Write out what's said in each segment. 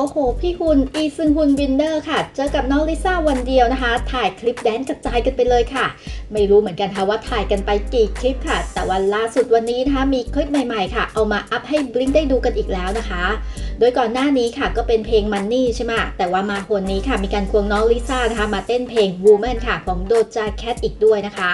โอ้โห พี่ฮุนอีซึงฮุนวินเนอร์ค่ะ เจอกับน้องลิซ่าวันเดียวนะคะ ถ่ายคลิปแดนซ์กระจายกันไปเลยค่ะ ไม่รู้เหมือนกันค่ะว่าถ่ายกันไปกี่คลิปค่ะ แต่วันล่าสุดวันนี้นะคะ มีคลิปใหม่ๆค่ะ เอามาอัพให้บลิงได้ดูกันอีกแล้วนะคะ โดยก่อนหน้านี้ค่ะก็เป็นเพลง Money ใช่ไหมแต่ว่ามาคนนี้ค่ะมีการควงน้องลิซ่านะคะมาเต้นเพลง Woman ค่ะของโดจาแคทอีกด้วยนะคะ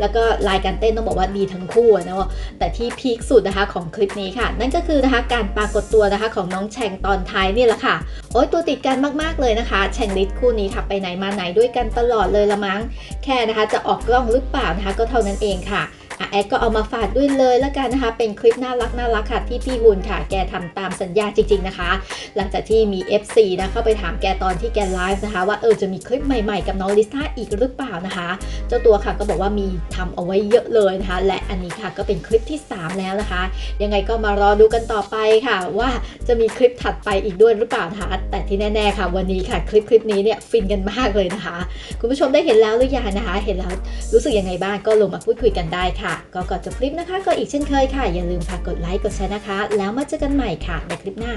แล้วก็ลายการเต้นต้องบอกว่าดีทั้งคู่อะเนาะแต่ที่พีคสุดนะคะของคลิปนี้ค่ะ นั่นก็คือนะคะการปรากฏตัวนะคะของน้องแชงตอนท้ายนี่แหละค่ะ โอ้ยตัวติดกันมากๆเลยนะคะ แชงลิศคู่นี้ค่ะไปไหนมาไหนด้วยกันตลอดเลยละมั้ง แค่นะคะจะออกกล้องหรือเปล่านะคะก็เท่านั้นเองค่ะ แอดก็เอามาฝากด้วยเลยและกันนะคะ เป็นคลิปน่ารักน่ารักค่ะที่พี่วุนค่ะ แกทำตามสัญญาจริง ๆนะคะ หลังจากที่มี FC นะเข้าไปถามแกตอนที่แกไลฟ์นะคะ ว่าเออจะมีคลิปใหม่ๆ กับน้องลิซ่าอีกหรือเปล่านะคะ เจ้าตัวค่ะก็บอกว่ามีทำเอาไว้เยอะเลยนะคะ และอันนี้ค่ะก็เป็นคลิปที่ 3 แล้วนะคะ ยังไงก็มารอดูกันต่อไปค่ะ ว่าจะมีคลิปถัดไปอีกด้วยหรือเปล่านะคะ แต่ที่แน่ๆค่ะ วันนี้ค่ะคลิปคลิปนี้เนี่ยฟินกันมากเลยนะคะ คุณผู้ชมได้เห็นแล้วหรือยังนะคะ เห็นแล้วรู้สึกยังไงบ้างก็ลงมาพูดคุยกันได้ค่ะก็ก่อนจบคลิปนะคะ ก็อีกเช่นเคยค่ะ อย่าลืมฝากกดไลค์ กดแชร์นะคะ แล้วมาเจอกันใหม่ค่ะในคลิปหน้า